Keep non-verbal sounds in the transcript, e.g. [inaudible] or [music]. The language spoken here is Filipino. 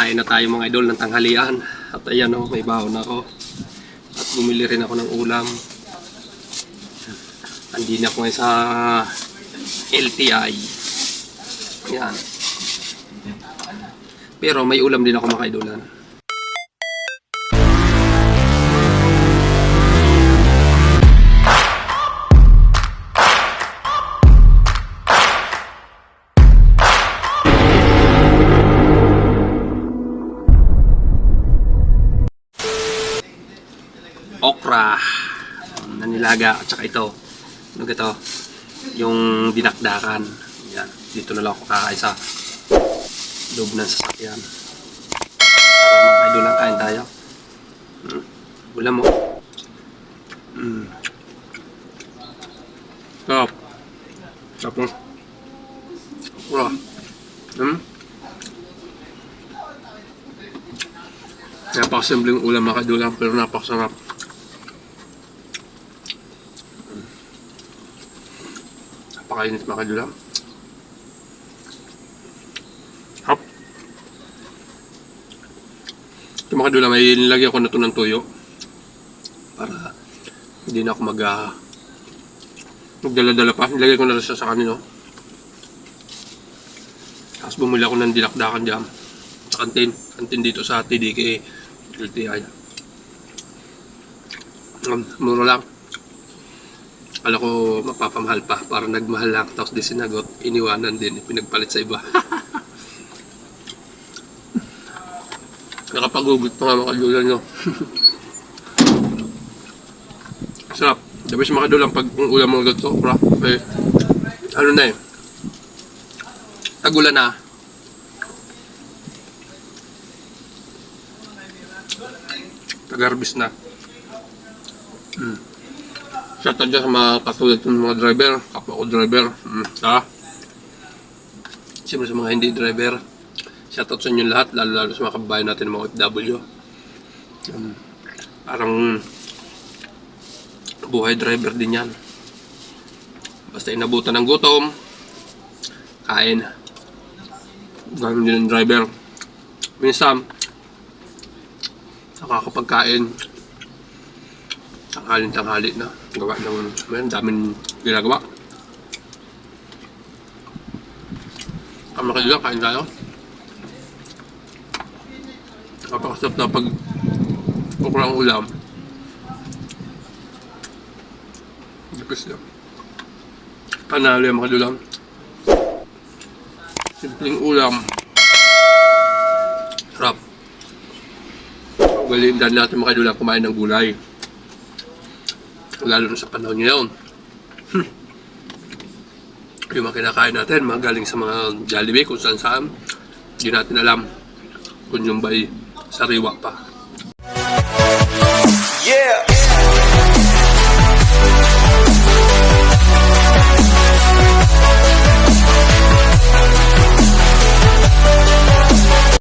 Kain na tayo mga idol ng tanghalian. At ayan o, may baon ako. At bumili rin ako ng ulam. Andi na ako ngayon sa LTI. Yan. Pero may ulam din ako mga kaidolan. Okra na nilaga at saka ito. Ano ito? Yung dinakdakan. Yan dito na lang ako kakain sa loob ng sasakyan. Para mga idol lang kain tayo. Hmm. ulam mo hmm. sarap. Sarap mo okra. Hmm? Napakasimpleng ulam mga kadulang pero napakasarap. Napakainit mga kadulang. Hop. Ito mga kadulang, may nilagyan ko na ito ng tuyo. Para hindi na ako mag uh, magdala-dala pa. Nilagay ko na rin siya sa kanino. Tapos bumili ako ng dinakdakan dyan. Sa kantin. Kantin dito sa TDK LTI. Um, mura lang. Kala ko mapapamahal pa. Para nagmahal lang. Tapos di sinagot. Iniwanan din. Pinagpalit sa iba. [laughs] Nakapagugot pa nga mga kadulan nyo. [laughs] Sarap. Dabi sa mga kadulan pag ulam mo ganito. Pra, eh, ano na eh. Tagulan na. Tagarbis na. Hmm. Shoutout dyan sa mga katulad ng mga driver, kapwa ko driver. Hmm. Ha? Siyempre sa mga hindi driver. Shoutout sa inyo lahat, lalo lalo sa mga kababayan natin ng mga OFW. Hmm. Parang buhay driver din yan. Basta inabutan ng gutom, kain. Ganun din ang driver. Minsan, nakakapagkain tanghalin tanghali na. Gawa ng mayroon daming ginagawa. Kayo lang kain tayo. Napakasarap na pag okra ang ulam. Dipis lang panalo yung mga dulang simpleng ulam. Sarap. Galindan natin mga kumain ng gulay. Lalo na sa panahon ngayon. Hmm. Yung mga kinakain natin, mga galing sa mga Jollibee, kung saan saan. Hindi natin alam kung yung ba'y sariwa pa. Yeah.